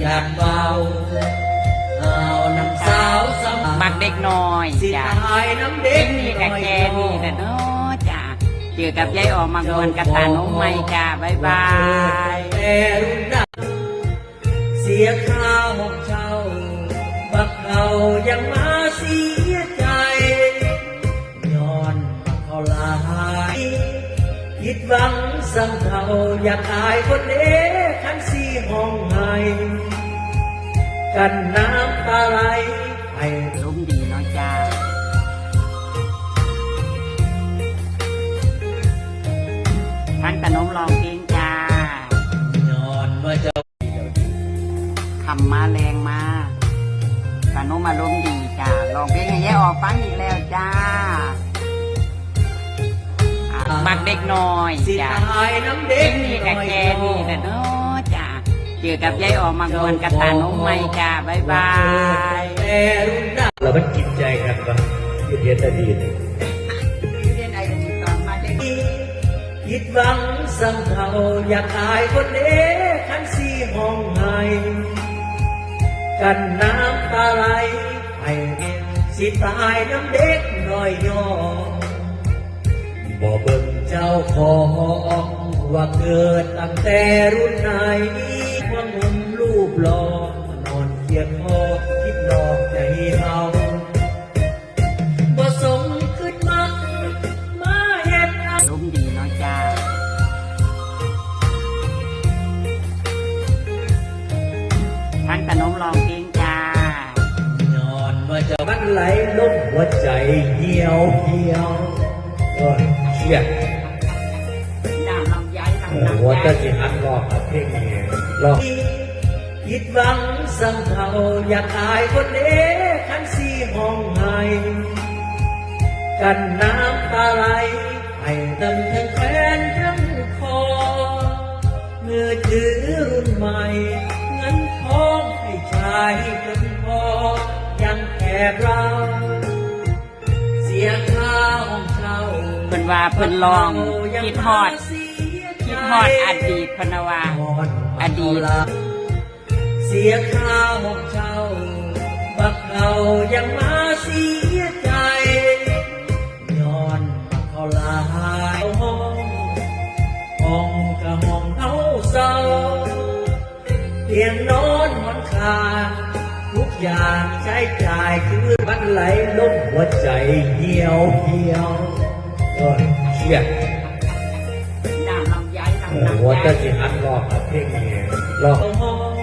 อยากเบาเอาน้ำสาวสมัมักเด็กน้อยสิจ้ะตายน้ำเด็กนี่กับแกนี่แหละเนาะจ้ะเจอกับยายออกมากวนกระตานมไม่จ้ะบ๊ายบาย แต่รุ่นดาเสียค่าห้องเช่าบักเขายังมาเสียใจย้อนบักเขาหลายคิดหวังสั่งเขาอยากอายคนเด้ขันสีห้องไห้ กันน้ำตาไหลให้ลุ้มดีเนาะจ้าท่านขนมลองเพลงจ้าย้อนว่าเจ้าคำมาแรงมาขนมมาลุ้มดีจ้าลองเพลงให้ยายออกฟังอีกแล้วจ้าอะมักเด็กน้อยสิจ้าตายน้ำเด็กนี่กับแกนี่แหละเนาะจ้า เจอกับยายออกมากวนกระตานมไม่จ้าบ๊ายบายแต่รุ่นดาแล้วมันกินใจกันปะยุทธเยตดีเนี่ยเรียนไอ้ตอนมาเด็กคิดหวังสั่งเขาอยากอายคนเด้ขันสีห้องไห้กันน้ำตาไหลให้สิตายน้ำเด็กน้อยย่อบ่เบิ่งเจ้าของว่าเกิดตั้งแต่รุ่นไหนำไยเอน้ำอลำหัวไยใจสิหันรอบกับเพลงนี้รอบคิดหวังสังเขาอยากอายคนเด้ขันสีห้องไห้กันน้ำตาไหลให้ตั้งทั้งแฟนทั้งคอเมื่อถือรุ่นใหม่เงินทองให้ชายจนพอยังแอบเราเสียค่าห้องเช่าเพิ่นว่าเพิ่นลองคิดฮอด ฮอดอดีตพนว่าอดีตเสียค่าห้องเช่าบักเขายังมาเสียใจย้อนบักเขาลายห้องห้องกะห้องเฮาเศร้าเตียงนอนหมอนคาทุกอย่างใช้จ่ายคือมันไหลลงหัวใจเหี่ยวเหี่ยวโอ้ยเครียด หัวไยใจสิหันรอบกับเพลงนี้รอบห้อง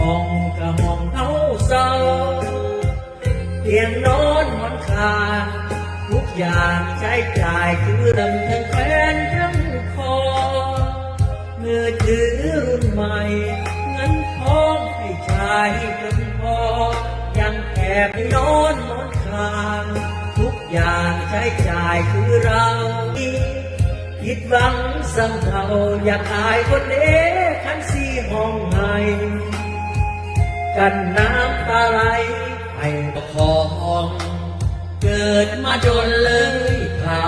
ห้องกะห้องเฮาเศร้าเตียงนอนหมอนคางทุกอย่างใช้จ่ายคือเรื่องทั้งแฟนทั้งคอเมื่อถือรุ่นใหม่เงินทองให้ชายจนพอ ยังแอบนอนหมอนคางทุกอย่างใช้จ่ายคือเราคิดหวัง สั่งเขาอยากอายคนเด้ขันสีห้องไห้กันน้ำตาไหลให้ประคอง เกิดมาจนเลยเขา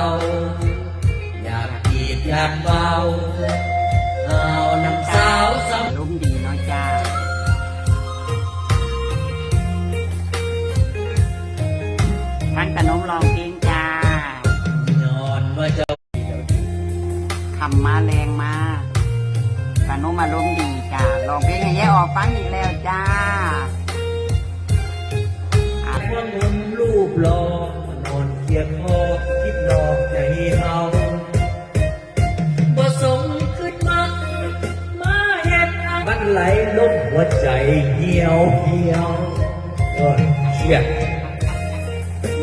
อยากกีดอยากเบา คำมาแรงมาขนมมาลุ้มดีจ้าลองเพลงให้ยายออกฟังอีกแล้วจ้าอะว่าหนุ่มรูปหล่อนอนเคียงคอคิดนอกใจเฮาบ่สมขึ้นมามาเฮ็ดให้มันไหลลงหัวใจเหี่ยวเหี่ยวโอ้ยเครียด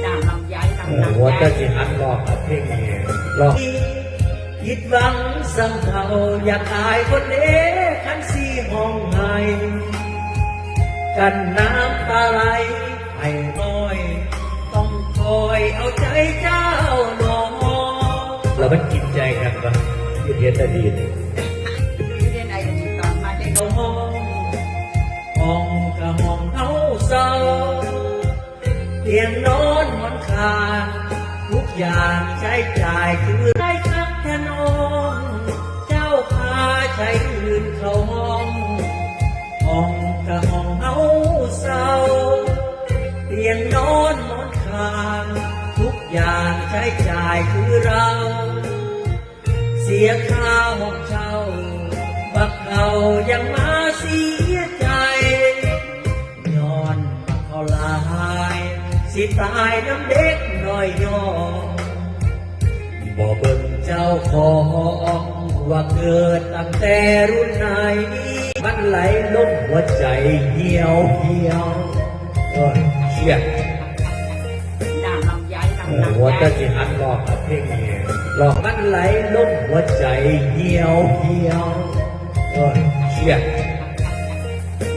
น้ำลำไยเอน้ำอลำหัวไยใจสิหันรอบกับเพลงนี้รอบ คิดหวังสั่งเขาอยากอายคนเด้ขันสีห้องไห้กันน้ำตาไหลให้น้อย ต้องคอยเอาใจเจ้าหนอแล้วมันกินใจกันปะยุทธเยตดีเนี่เรียนไอ้ตอนมาเด็กเข้ห้องห้องกะห้องเฮาเศร้าเตียงนอนหมอนคาทุกอย่างใช้จ่ายคือ ใช้จ่ายคือเรา เสียค่าห้องเช่าบักเขายังมาเสียใจย้อนบักเขาลาย สิตายน้ำเด็กน้อยย่อบ่เบิ่งเจ้าของว่าเกิดตั้งแต่รุ่นไหน มันไหลลงหัวใจเหี่ยวเหี่ยวเอ้ยเครียด หัวใจสิหันหลอกกับเพลงนี้หลอกมันไหลลงหัวใจเหี่ยวเหี่ยวเออเชี่ยด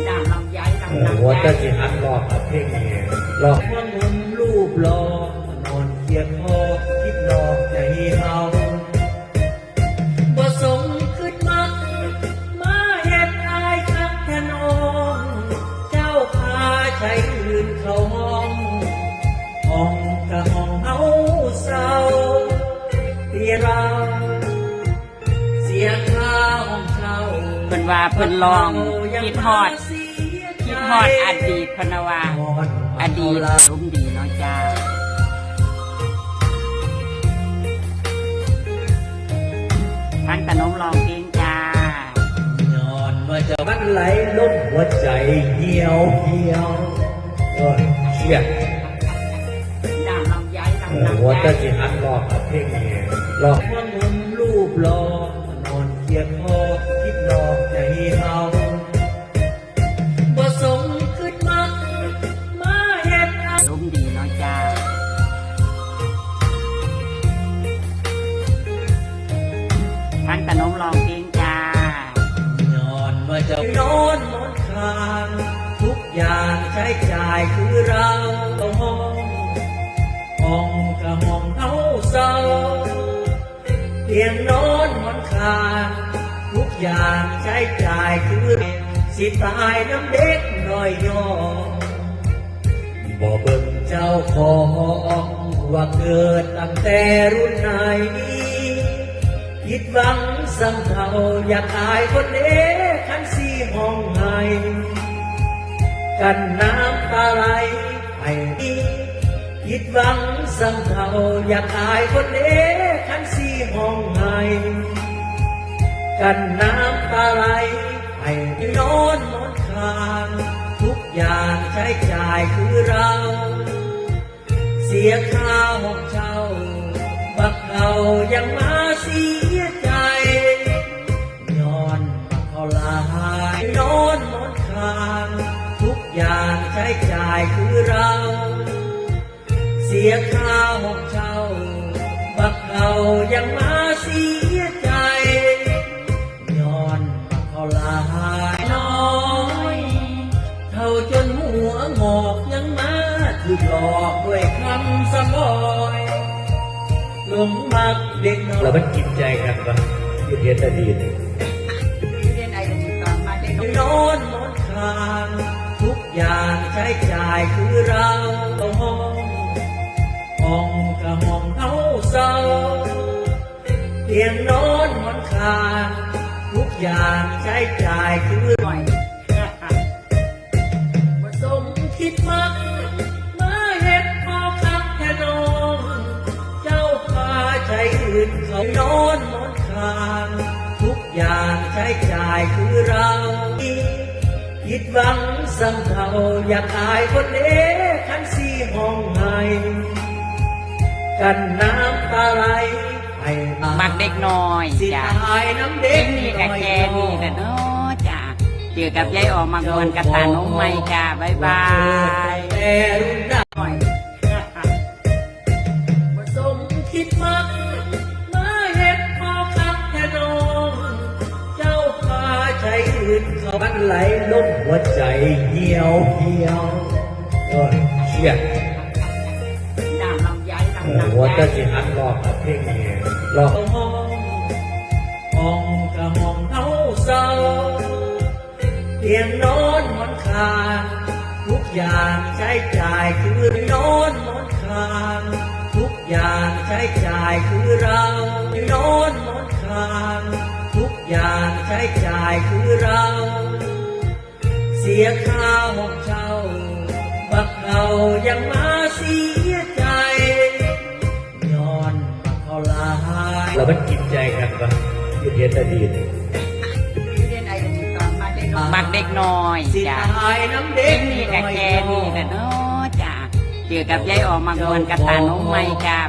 น้ำลำไยน้ำลำหัวใจสิหันหลอกกับเพลงนี้หลอกว่าหนุ่มรูปหลอกนอนเคียงคอ เปียเราเสียค่าห้องเช่าเพิ่นว่าเพิ่นลองคิดฮอดคิดฮอดอดีตเพนว่าอดีตรุ่มดีเนาะจ้าท่านขนมลองเพลงจ้าย้อนว่าจะมันไหลลงหัวใจเหี่ยวเหี่ยวเอ้ยเครียดน้ำลำไยน้ำลำหัวไยใจสิหันหลอกกับเพลงนี้ หลอกว่าหนุ่มรูปหล่อนอนเคียงคอคิดหลอกใจเฮาบ่สมขึ้นมักมาเฮ็ดอายรุ่มดีเนาะจ้าท่านขนมลองเพลงจ้าย้อนว่าจะนอนหมอนคางทุกอย่างใช้จ่ายคือเรา ตียงนอนหมอนคางทุกอย่างใช้จ่ายคือสิตายน้ำเด็กน้อยย่อบ่เบิ่งเจ้าของว่าเกิดตั้งแต่รุ่นไหนคิดหวังสังเขาอยากอายคนเอ๋ขันสีห้องไห้กันน้ำตาไหลไอ้นี่คิดหวังสังเขาอยากอายคนเอ๋ ห้องไห้กันน้ำตาไหลไอ้นอนหมอนคางทุกอย่างใช้จ่ายคือเรา เสียค่าห้องเช่าบักเขายังมาเสียใจย้อนบักเขาหลายนอนหมอนคางทุกอย่างใช้จ่ายคือเรา เสียค่าห้องเช่า ยังมาเสียใจย้อนเขาลายน้อยเท่าจนหัวงอกยังมาถูกหลอกด้วยคำสะบอยลงมักเด็กน้อยแล้วมันกินใจกันปะยุทธเทศอดีเรียนไอดีตอนมาได้นนอนหมอนคางทุกอย่างใช้จ่ายคือเราห้องห้องกะห้องเฮาเศร้า ตียงนอนหมอนคางทุกอย่างใช้จ่ายคือหน่อยผสมคิดมักมาเฮ็ดพอคักแค่นองเจ้าพาใจอื่นเขานอนหมอนคางทุกอย่างใช้จ่ายคือเราคิดหวังสังเขาอยากอายคนเอ๋ขันสีห้องไห้กันน้ำตาไหล มักเด็กน้อยสิจ้าตายน้ำเด็เด็กกนี่กับแค่นี่แหละเนาะจ้าเจอกับยายออกมากวนกระตานมไม่จ้าบ๊ายบายแต่รุ่นดาหน่อยผสมคิดมักมาเฮ็ดพอคักแค่นองเจ้าพาใจอื่นเขามันไหลลงหัวใจเหี่ยวเหี่ยวเอ้ยเครียดน้ำลำไยน้ำลำหัวใจไยสิหันหลอกกับเพลงนี้ หลอกห้องห้องกะห้องเฮาเศร้าเตียงนอนหมอนคางทุกอย่างใช้จ่ายคือนอนหมอนคางทุกอย่างใช้จ่ายคือเรานอนหมอนคางทุกอย่างใช้จ่ายคือเรา เสียค่าห้องเช่า แล้วมันกินใจกันปะยืนเย็นอดีตเรียนอะไรตอนมาเด็กบักเด็กน้อยสิจ้าตายน้ำเด็เด็กกนี่กับแกนี่แหละเนาะจ้าเจอกับยายออกมากวนกับตาน้องไม่จ้า